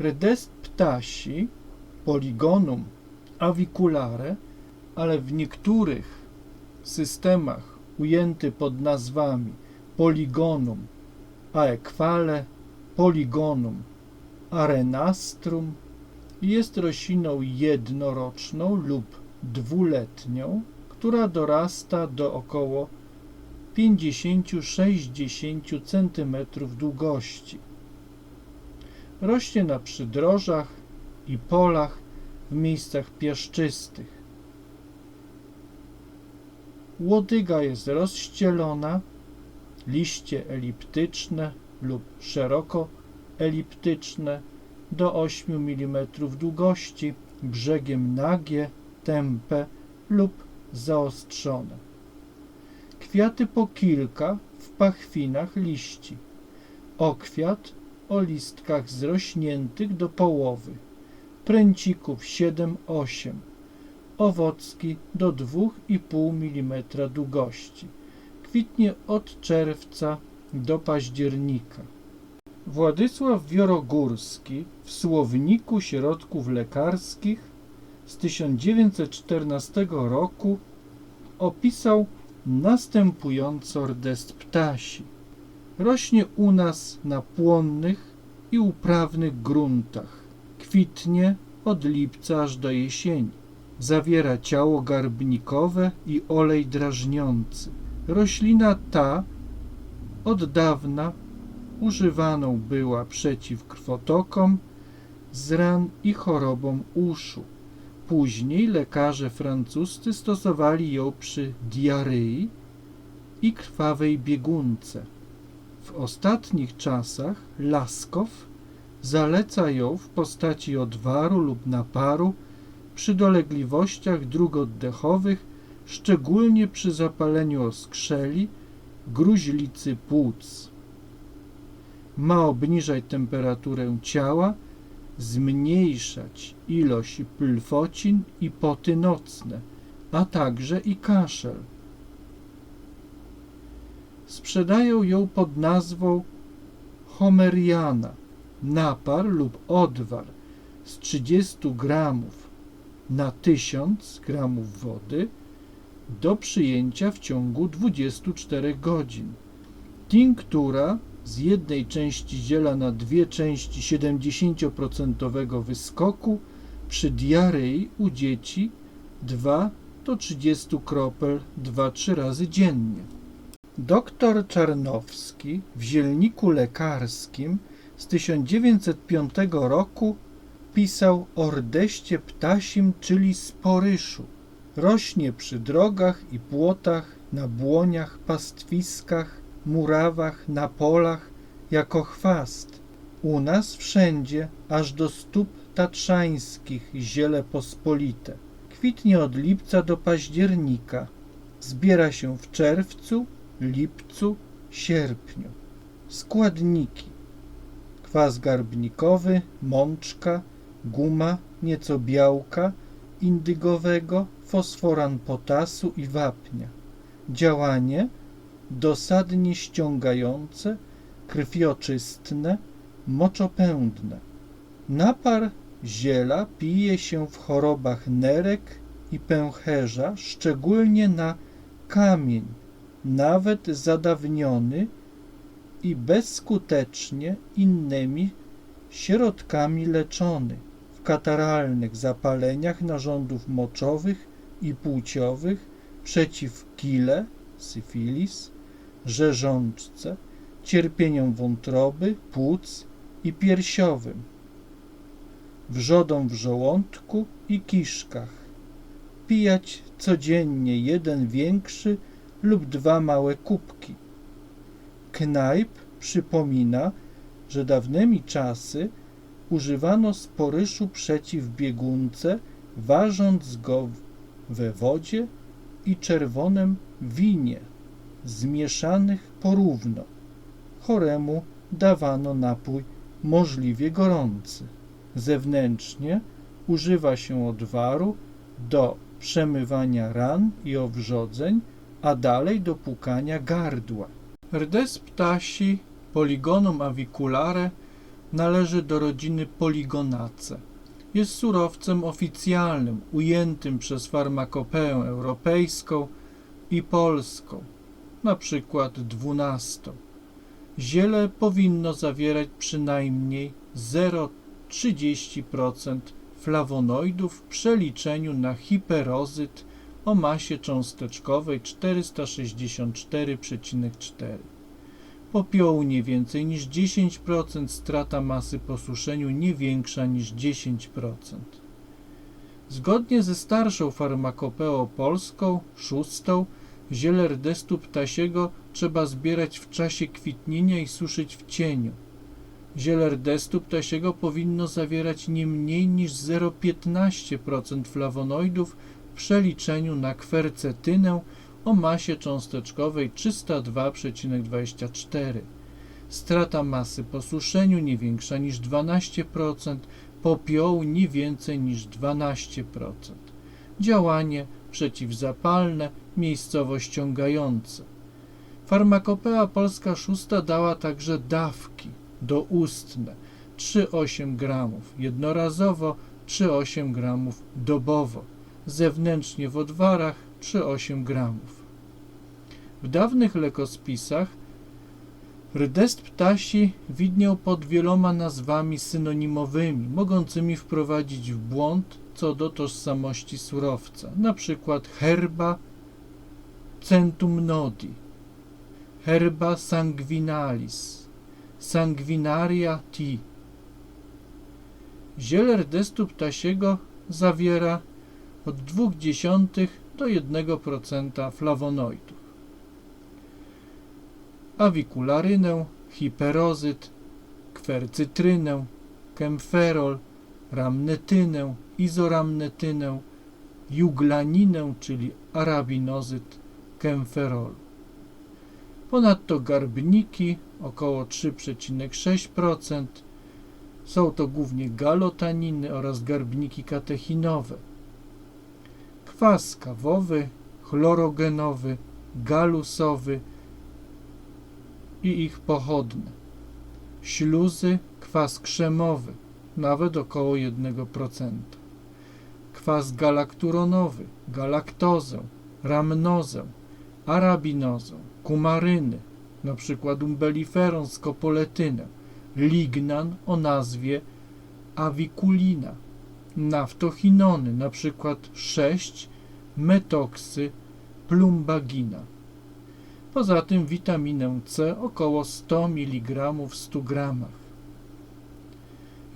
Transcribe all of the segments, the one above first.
Rdes ptasi Polygonum aviculare, ale w niektórych systemach ujęty pod nazwami Polygonum aequale, Polygonum arenastrum jest rośliną jednoroczną lub dwuletnią, która dorasta do około 50-60 cm długości. Rośnie na przydrożach i polach w miejscach piaszczystych. Łodyga jest rozścielona, liście eliptyczne lub szeroko eliptyczne do 8 mm długości, brzegiem nagie, tępe lub zaostrzone. Kwiaty po kilka w pachwinach liści. Okwiat o listkach zrośniętych do połowy. Pręcików 7-8. Owocki do 2,5 mm długości. Kwitnie od czerwca do października. Władysław Wiorogórski w Słowniku Środków Lekarskich z 1914 roku opisał następująco rdest ptasi. Rośnie u nas na płonnych i uprawnych gruntach. Kwitnie od lipca aż do jesieni. Zawiera ciało garbnikowe i olej drażniący. Roślina ta od dawna używaną była przeciw krwotokom z ran i chorobom uszu. Później lekarze francuscy stosowali ją przy diarei i krwawej biegunce. W ostatnich czasach Laskow zaleca ją w postaci odwaru lub naparu przy dolegliwościach dróg oddechowych, szczególnie przy zapaleniu oskrzeli, gruźlicy płuc. Ma obniżać temperaturę ciała, zmniejszać ilość plfocin i poty nocne, a także i kaszel. Sprzedają ją pod nazwą homeriana, napar lub odwar z 30 gramów na 1000 gramów wody do przyjęcia w ciągu 24 godzin. Tinktura z jednej części ziela na dwie części 70% wyskoku przy diarei u dzieci 2 do 30 kropel 2-3 razy dziennie. Doktor Czarnowski w Zielniku Lekarskim z 1905 roku pisał o rdeście ptasim, czyli sporyszu. Rośnie przy drogach i płotach, na błoniach, pastwiskach, murawach, na polach, jako chwast. U nas wszędzie, aż do stóp tatrzańskich, ziele pospolite. Kwitnie od lipca do października. Zbiera się w czerwcu, lipcu, sierpniu. Składniki: kwas garbnikowy, mączka, guma, nieco białka indygowego, fosforan potasu i wapnia. Działanie dosadnie ściągające, krwioczystne, moczopędne. Napar ziela pije się w chorobach nerek i pęcherza, szczególnie na kamień, nawet zadawniony i bezskutecznie innymi środkami leczony w kataralnych zapaleniach narządów moczowych i płciowych przeciw kile, syfilis, rzeżączce, cierpieniom wątroby, płuc i piersiowym, wrzodom w żołądku i kiszkach. Pijać codziennie jeden większy lub dwa małe kubki. Knajp przypomina, że dawnymi czasy używano sporyszu przeciw biegunce, ważąc go we wodzie i czerwonym winie, zmieszanych porówno. Choremu dawano napój możliwie gorący. Zewnętrznie używa się odwaru do przemywania ran i owrzodzeń, a dalej do płukania gardła. Rdes ptasi Polygonum aviculare należy do rodziny Poligonace. Jest surowcem oficjalnym, ujętym przez farmakopeę europejską i polską, na przykład dwunastą. Ziele powinno zawierać przynajmniej 0,30% flawonoidów w przeliczeniu na hiperozyt o masie cząsteczkowej 464,4. Popiołu nie więcej niż 10%, strata masy po suszeniu nie większa niż 10%. Zgodnie ze starszą farmakopeą polską, szóstą, ziele rdestu ptasiego trzeba zbierać w czasie kwitnienia i suszyć w cieniu. Ziele rdestu ptasiego powinno zawierać nie mniej niż 0,15% flawonoidów przeliczeniu na kwercetynę o masie cząsteczkowej 302,24. Strata masy po suszeniu nie większa niż 12%, popiołu nie więcej niż 12%. Działanie przeciwzapalne, miejscowo ściągające. Farmakopea polska szósta dała także dawki doustne 3,8 gramów jednorazowo, 3,8 gramów dobowo, zewnętrznie w odwarach 3,8 gramów. W dawnych lekospisach rdest ptasi widniał pod wieloma nazwami synonimowymi, mogącymi wprowadzić w błąd co do tożsamości surowca, na przykład herba centum nodi, herba sanguinalis, sanguinaria ti. Ziele rdestu ptasiego zawiera od 0,2 do 1% flawonoidów. Awikularynę, hiperozyt, kwercytrynę, kemferol, ramnetynę, izoramnetynę, juglaninę, czyli arabinozyt kemferolu. Ponadto garbniki około 3,6%. Są to głównie galotaniny oraz garbniki katechinowe. Kwas kawowy, chlorogenowy, galusowy i ich pochodne. Śluzy, kwas krzemowy, nawet około 1%. Kwas galakturonowy, galaktozę, ramnozę, arabinozę, kumaryny, np. umbelliferon scopoletynę, lignan o nazwie awikulina, naftochinony, np. 6 metoksy plumbagina. Poza tym witaminę C około 100 mg w 100 gramach.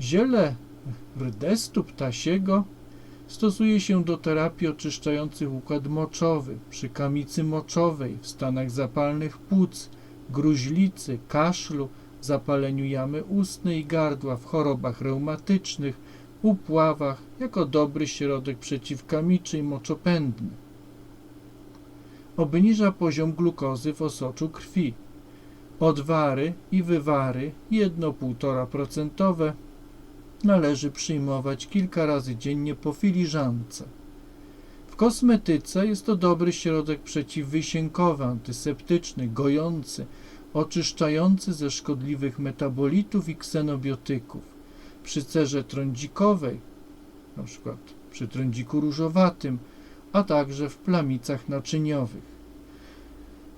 Ziele rdestu ptasiego stosuje się do terapii oczyszczających układ moczowy, przy kamicy moczowej, w stanach zapalnych płuc, gruźlicy, kaszlu, zapaleniu jamy ustnej i gardła, w chorobach reumatycznych, upławach, jako dobry środek przeciwkamiczy i moczopędny. Obniża poziom glukozy w osoczu krwi. Odwary i wywary 1,5% należy przyjmować kilka razy dziennie po filiżance. W kosmetyce jest to dobry środek przeciwwysiękowy, antyseptyczny, gojący, oczyszczający ze szkodliwych metabolitów i ksenobiotyków. Przy cerze trądzikowej, np. przy trądziku różowatym, a także w plamicach naczyniowych.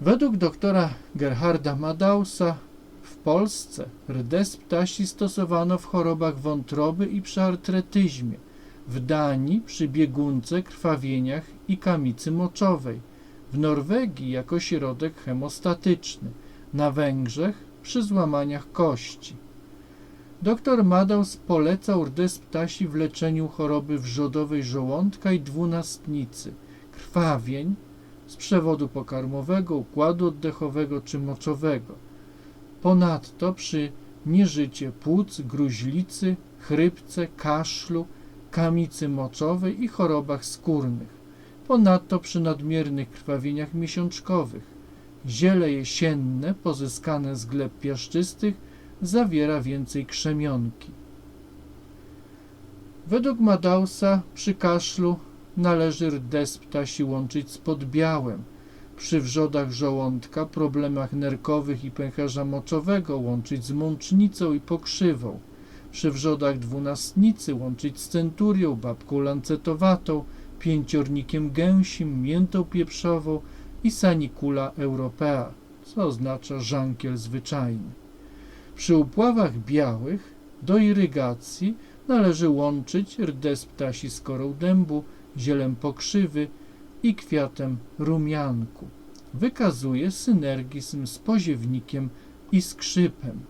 Według doktora Gerharda Madausa w Polsce rdes ptasi stosowano w chorobach wątroby i przy artretyzmie, w Danii przy biegunce, krwawieniach i kamicy moczowej, w Norwegii jako środek hemostatyczny, na Węgrzech przy złamaniach kości. Dr Madaus polecał rdes ptasi w leczeniu choroby wrzodowej żołądka i dwunastnicy, krwawień z przewodu pokarmowego, układu oddechowego czy moczowego. Ponadto przy nieżycie płuc, gruźlicy, chrypce, kaszlu, kamicy moczowej i chorobach skórnych. Ponadto przy nadmiernych krwawieniach miesiączkowych. Ziele jesienne pozyskane z gleb piaszczystych zawiera więcej krzemionki. Według Madausa przy kaszlu należy rdes ptasi łączyć z podbiałem. Przy wrzodach żołądka, problemach nerkowych i pęcherza moczowego łączyć z mącznicą i pokrzywą. Przy wrzodach dwunastnicy łączyć z centurią, babką lancetowatą, pięciornikiem gęsim, miętą pieprzową i sanicula europea, co oznacza żankiel zwyczajny. Przy upławach białych do irygacji należy łączyć rdes ptasi z korą dębu, zielem pokrzywy i kwiatem rumianku. Wykazuje synergizm z poziewnikiem i skrzypem.